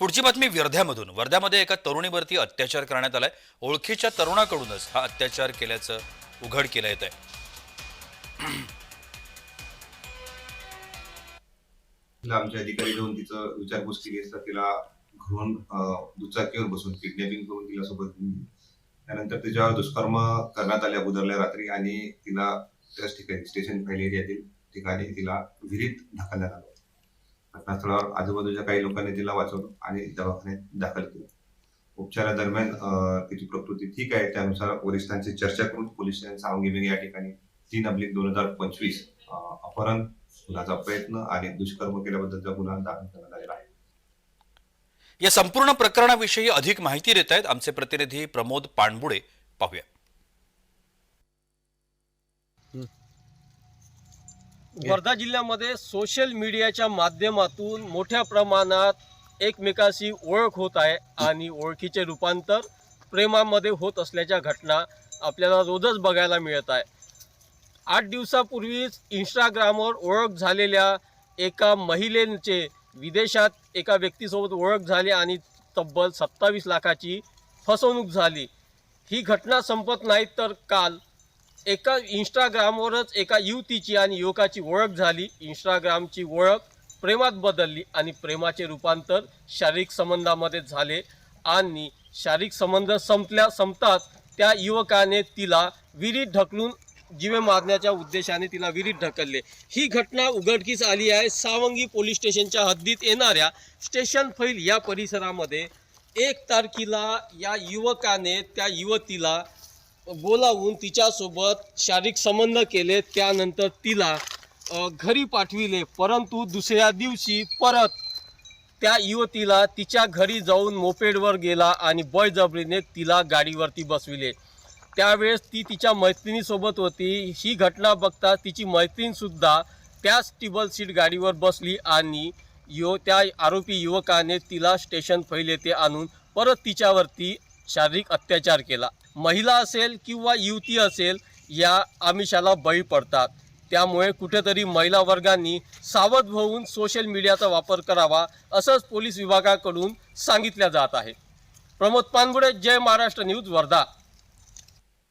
पुढची बातमी वर्ध्यामधून. वर्ध्यामध्ये एका तरुणीवरती अत्याचार करण्यात आलाय. ओळखीच्या तरुणाकडूनच हा अत्याचार केल्याचं उघड केलं येत आहे तिला आमचे अधिकारी जाऊन तिचं विचारपूस केली असता तिला घरून दुचाकीवर बसून किडनॅपिंग करून तिला सोबत त्यानंतर तिच्यावर दुष्कर्म करण्यात आले अगोदरल्या रात्री आणि तिला त्याच ठिकाणी स्टेशन फाईल एरियातील ठिकाणी तिला विहिरीत ढकलण्यात आलं घटनास्थळावर आजूबाजूच्या काही लोकांनी तिला वाचवलं आणि दवाखान्यात दाखल केलं. उपचारादरम्यान तिची प्रकृती ठीक आहे. त्यानुसार वरिष्ठांची चर्चा करून पोलीस सांगून या ठिकाणी तीन अब्लिक दोन हजार पंचवीस अपहरण खुनाचा प्रयत्न आणि दुष्कर्म केल्याबद्दलचा गुन्हा दाखल करण्यात आलेला आहे. या संपूर्ण प्रकरणाविषयी अधिक माहिती देत आहेत आमचे प्रतिनिधी प्रमोद पाणबुडे पाहूया. वर्धा जिल्ह्यामध्ये सोशल मीडियाच्या माध्यमातून मोठ्या प्रमाणात एकमेकाशी ओळख होत आहे आणि ओळखीचे रूपांतर प्रेमामध्ये होत असल्याच्या घटना आपल्याला रोजच बघायला मिळत आहे. आठ दिवसापूर्वीच इंस्टाग्रामवर ओळख झालेल्या एका महिलेचे विदेशात एका व्यक्तीसोबत ओळख झाली आणि तब्बल सत्तावीस लाखाची फसवणूक झाली. ही घटना संपत नाही तर काल एका इंस्टाग्रामवरच एका युवतीची आणि युवकाची ओळख झाली. इंस्टाग्रामची ओळख प्रेमात बदलली आणि प्रेमाचे रूपांतर शारीरिक संबंधामध्ये झाले आणि शारीरिक संबंध संपल्या संपताच त्या युवकाने तिला विहिरीत ढकलून जीवे मारण्याच्या उद्देशाने तिला विहिरीत ढकलले. ही घटना उघडकीस आली आहे. सावंगी पोलीस स्टेशनच्या हद्दीत येणाऱ्या स्टेशन फैल या परिसरामध्ये एक तारखेला या युवकाने त्या युवतीला बोलावून तिच्यासोबत शारीरिक संबंध केले त्यानंतर तिला घरी पाठविले. परंतु दुसऱ्या दिवशी परत त्या युवतीला तिच्या घरी जाऊन मोपेडवर गेला आणि बळजबरीने तिला गाडीवरती बसविले. त्यावेळेस ती तिच्या मैत्रिणीसोबत होती. ही घटना बघता तिची मैत्रीणसुद्धा त्याच टिबल सीट गाडीवर बसली आणि यो त्या आरोपी युवकाने तिला स्टेशन फैल येथे आणून परत तिच्यावरती शारीरिक अत्याचार केला. महिला असेल किंवा युवती असेल या आमिषाला बळी पडतात. त्यामुळे कुठेतरी महिला वर्गांनी सावध होऊन सोशल मीडियाचा वापर करावा असंच पोलीस विभागाकडून सांगितलं जात आहे. प्रमोद पानबुडे जय महाराष्ट्र न्यूज वर्धा.